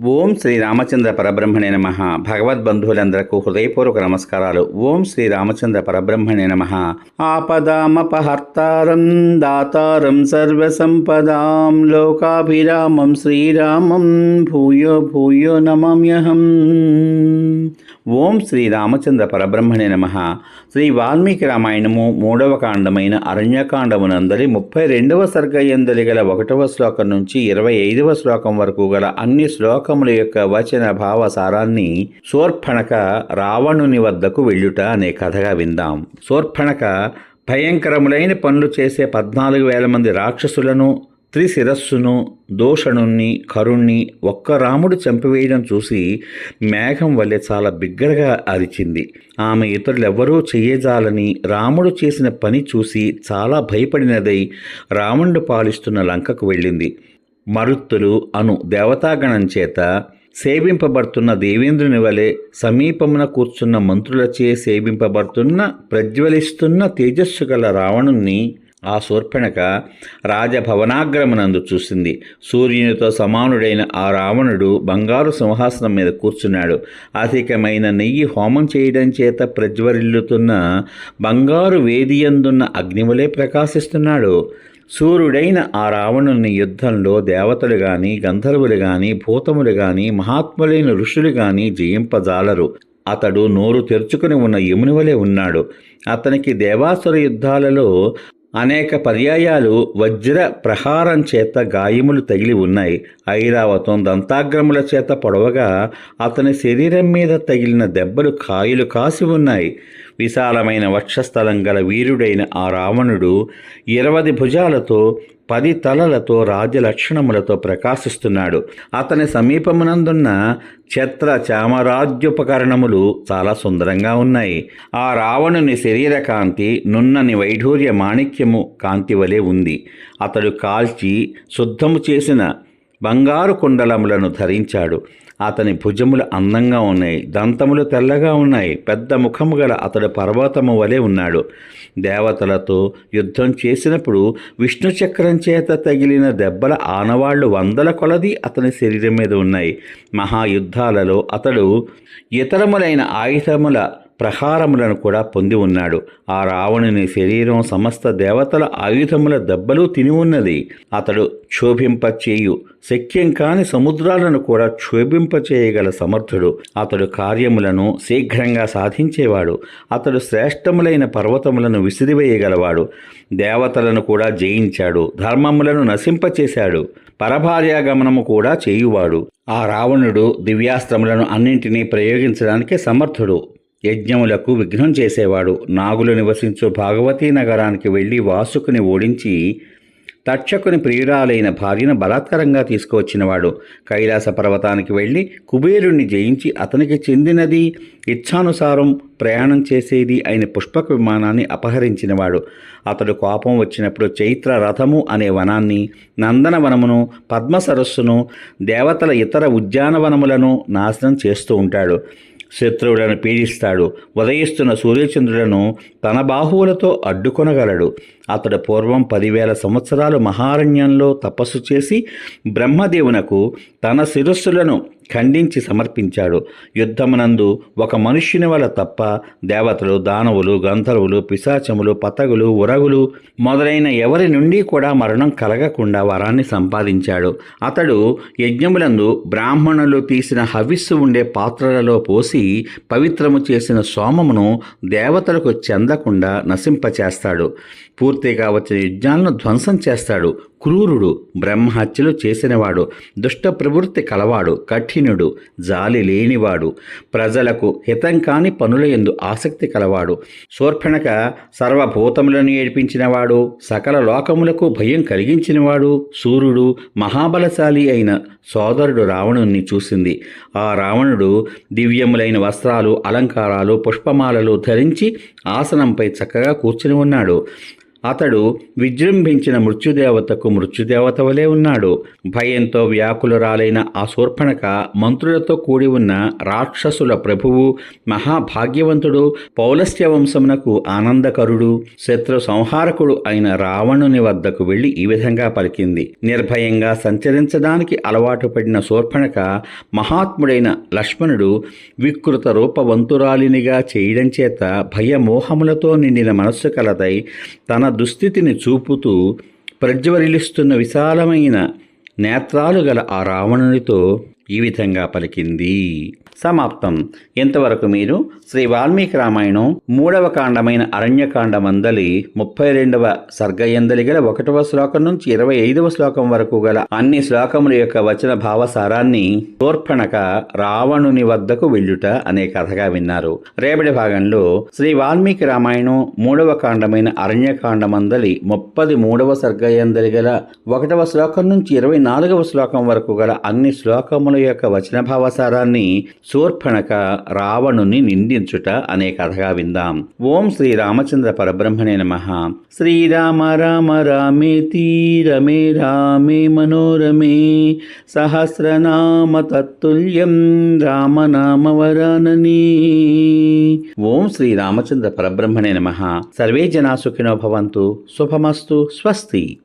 ఓం శ్రీ రామచంద్ర పరబ్రహ్మణే నమ. భగవద్బంధువులందరకు హృదయపూర్వక నమస్కారాలు. ఓం శ్రీ రామచంద్ర పరబ్రహ్మణే నమ. ఆపదామపహర్తారం దాతారం సర్వసంపదాం లోకాభిరామం శ్రీరామం భూయో భూయో నమామ్యహం. ఓం శ్రీ రామచంద్ర పరబ్రహ్మణే నమ. శ్రీ వాల్మీకి రామాయణము మూడవ కాండమైన అరణ్యకాండమునందలి ముప్పై రెండవ సర్గయందలి గల ఒకటవ శ్లోకం నుంచి ఇరవై ఐదవ శ్లోకం వరకు గల అన్ని శ్లోకముల యొక్క వచన భావ సారాన్ని శూర్పణక రావణుని వద్దకు వెళ్ళుట అనే కథగా విందాం. శూర్పణక భయంకరములైన పనులు చేసే పద్నాలుగు వేల మంది రాక్షసులను త్రిశిరస్సును దోషణుణ్ణి కరుణ్ణి ఒక్క రాముడు చంపివేయడం చూసి మేఘం వల్లే చాలా బిగ్గరగా అరిచింది. ఆమె ఇతరులెవ్వరూ చెయ్యజాలని రాముడు చేసిన పని చూసి చాలా భయపడినదై రాముడు పాలిస్తున్న లంకకు వెళ్ళింది. మరుత్తులు అను దేవతాగణం చేత సేవింపబడుతున్న దేవేంద్రుని వలె సమీపమున కూర్చున్న మంత్రులచే సేవింపబడుతున్న ప్రజ్వలిస్తున్న తేజస్సు గల రావణుణ్ణి ఆ శూర్పణక రాజభవనాగ్రమనందు చూసింది. సూర్యునితో సమానుడైన ఆ రావణుడు బంగారు సింహాసనం మీద కూర్చున్నాడు. అధికమైన నెయ్యి హోమం చేయడం చేత ప్రజ్వరిల్లుతున్న బంగారు వేదియందున్న అగ్నివలే ప్రకాశిస్తున్నాడు. సూర్యుడైన ఆ రావణుని యుద్ధంలో దేవతలు గాని గంధర్వులు గాని భూతములు గాని మహాత్ములైన ఋషులు గాని జయింపజాలరు. అతడు నోరు తెరుచుకుని ఉన్న యమునివలే ఉన్నాడు. అతనికి దేవాసుర యుద్ధాలలో అనేక పర్యాయాలు వజ్ర ప్రహారం చేత గాయములు తగిలి ఉన్నాయి. ఐరావతం దంతాగ్రముల చేత పొడవగా అతని శరీరం మీద తగిలిన దెబ్బలు కాయలు కాసి ఉన్నాయి. విశాలమైన వక్షస్థలం గల వీరుడైన ఆ రావణుడు ఇరవది భుజాలతో పది తలలతో రాజలక్షణములతో ప్రకాశిస్తున్నాడు. అతని సమీపమునందున్న ఛత్ర చామరాజ్యోపకరణములు చాలా సుందరంగా ఉన్నాయి. ఆ రావణుని శరీర కాంతి నున్నని వైఢూర్య మాణిక్యము కాంతి వలె ఉంది. అతడు కాల్చి శుద్ధము చేసిన బంగారు కుండలములను ధరించాడు. అతని భుజములు అందంగా ఉన్నాయి దంతములు తెల్లగా ఉన్నాయి పెద్ద ముఖము గల అతడు పర్వతము వలె ఉన్నాడు. దేవతలతో యుద్ధం చేసినప్పుడు విష్ణు చక్రం చేత తగిలిన దెబ్బల ఆనవాళ్ళు వందల కొలది అతని శరీరం మీద ఉన్నాయి. మహాయుద్ధాలలో అతడు ఇతరములైన ఆయుధముల ప్రహారములను కూడా పొంది ఉన్నాడు. ఆ రావణుని శరీరం సమస్త దేవతల ఆయుధముల దెబ్బలు తిని ఉన్నది. అతడు క్షోభింపచేయు శక్యం కాని సముద్రాలను కూడా క్షోభింపచేయగల సమర్థుడు. అతడు కార్యములను శీఘ్రంగా సాధించేవాడు. అతడు శ్రేష్టములైన పర్వతములను విసిరివేయగలవాడు. దేవతలను కూడా జయించాడు. ధర్మములను నశింపచేశాడు. పరభార్యాగమనము కూడా చేయువాడు. ఆ రావణుడు దివ్యాస్త్రములను అన్నింటినీ ప్రయోగించడానికి సమర్థుడు. యజ్ఞములకు విఘ్నం చేసేవాడు. నాగులు నివసించు భాగవతీ నగరానికి వెళ్ళి వాసుకుని ఓడించి తక్షకుని ప్రియురాలైన భార్యను బలాత్కరంగా తీసుకువచ్చినవాడు. కైలాస పర్వతానికి వెళ్ళి కుబేరుణ్ణి జయించి అతనికి చెందినది ఇచ్ఛానుసారం ప్రయాణం చేసేది అయిన పుష్పక విమానాన్ని అపహరించినవాడు. అతడు కోపం వచ్చినప్పుడు చైత్ర రథము అనే వనాన్ని నందనవనమును పద్మ సరస్సును దేవతల ఇతర ఉద్యానవనములను నాశనం చేస్తూ ఉంటాడు. శత్రువులను పీడిస్తాడు. ఉదయిస్తున్న సూర్యచంద్రులను తన బాహువులతో అడ్డుకొనగలడు. అతడు పూర్వం పదివేల సంవత్సరాలు మహారణ్యంలో తపస్సు చేసి బ్రహ్మదేవునకు తన శిరస్సులను ఖండించి సమర్పించాడు. యుద్ధమునందు ఒక మనుష్యుని వల్ల తప్ప దేవతలు దానవులు గంధర్వులు పిశాచములు పతగులు ఉరగులు మొదలైన ఎవరి నుండి కూడా మరణం కలగకుండా వరాన్ని సంపాదించాడు. అతడు యజ్ఞములందు బ్రాహ్మణులు తీసిన హవిస్సు ఉండే పాత్రలలో పోసి పవిత్రము చేసిన సోమమును దేవతలకు చెందకుండా నశింపచేస్తాడు. పూర్తిగా వచ్చిన యజ్ఞాలను ధ్వంసం చేస్తాడు. క్రూరుడు బ్రహ్మహత్యలు చేసినవాడు దుష్ట ప్రవృత్తి కలవాడు కఠినుడు జాలి లేనివాడు ప్రజలకు హితం కాని పనుల ఎందు ఆసక్తి కలవాడు శూర్పణక సర్వభూతములను ఏడిపించినవాడు సకల లోకములకు భయం కలిగించినవాడు సూర్యుడు మహాబలశాలి అయిన సోదరుడు రావణుణ్ణి చూసింది. ఆ రావణుడు దివ్యములైన వస్త్రాలు అలంకారాలు పుష్పమాలలు ధరించి ఆసనంపై చక్కగా కూర్చుని ఉన్నాడు. అతడు విజృంభించిన మృత్యుదేవతకు మృత్యుదేవత వలె ఉన్నాడు. భయంతో వ్యాకులరాలైన ఆ శూర్పణక మంత్రులతో కూడి ఉన్న రాక్షసుల ప్రభువు మహాభాగ్యవంతుడు పౌలస్త్య వంశమునకు ఆనందకరుడు శత్రు సంహారకుడు అయిన రావణుని వద్దకు వెళ్ళి ఈ విధంగా పలికింది. నిర్భయంగా సంచరించడానికి అలవాటు పడిన శూర్పణక మహాత్ముడైన లక్ష్మణుడు వికృత రూపవంతురాలినిగా చేయడం చేత భయమోహములతో నిండిన మనస్సు కలదై తన దుస్థితిని చూపుతూ ప్రజ్వరిలిస్తున్న విశాలమైన నేత్రాలు గల ఆ రావణునితో ఈ విధంగా పలికింది. సమాప్తం. ఇంతవరకు మీరు శ్రీ వాల్మీకి రామాయణం మూడవ కాండమైన అరణ్యకాండమందలి ముప్పై రెండవ సర్గయందలి గల ఒకటవ శ్లోకం నుంచి ఇరవై ఐదవ శ్లోకం వరకు గల అన్ని శ్లోకముల యొక్క వచన భావసారాన్ని తోర్పణక రావణుని వద్దకు వెళ్ళుట అనే కథగా విన్నారు. రేపటి భాగంలో శ్రీ వాల్మీకి రామాయణం మూడవ కాండమైన అరణ్యకాండమందలి ముప్పది మూడవ సర్గయందలి గల ఒకటవ శ్లోకం నుంచి ఇరవై నాలుగవ శ్లోకం వరకు గల అన్ని శ్లోకముల యొక్క వచనభావసారాన్ని శూర్పణక రావణుని నిందించుట అనే కథగా విందాం. ఓం శ్రీ రామచంద్ర పరబ్రహ్మణే నమ. శ్రీరామ రామ రామేతి రమే రామే మనోరమే సహస్రనామ తత్తుల్యం రామనామ వరానని. ఓం శ్రీ రామచంద్ర పరబ్రహ్మణే నమ. సర్వే జనా సుఖినో భవంతు. శుభమస్తు. స్వస్తి.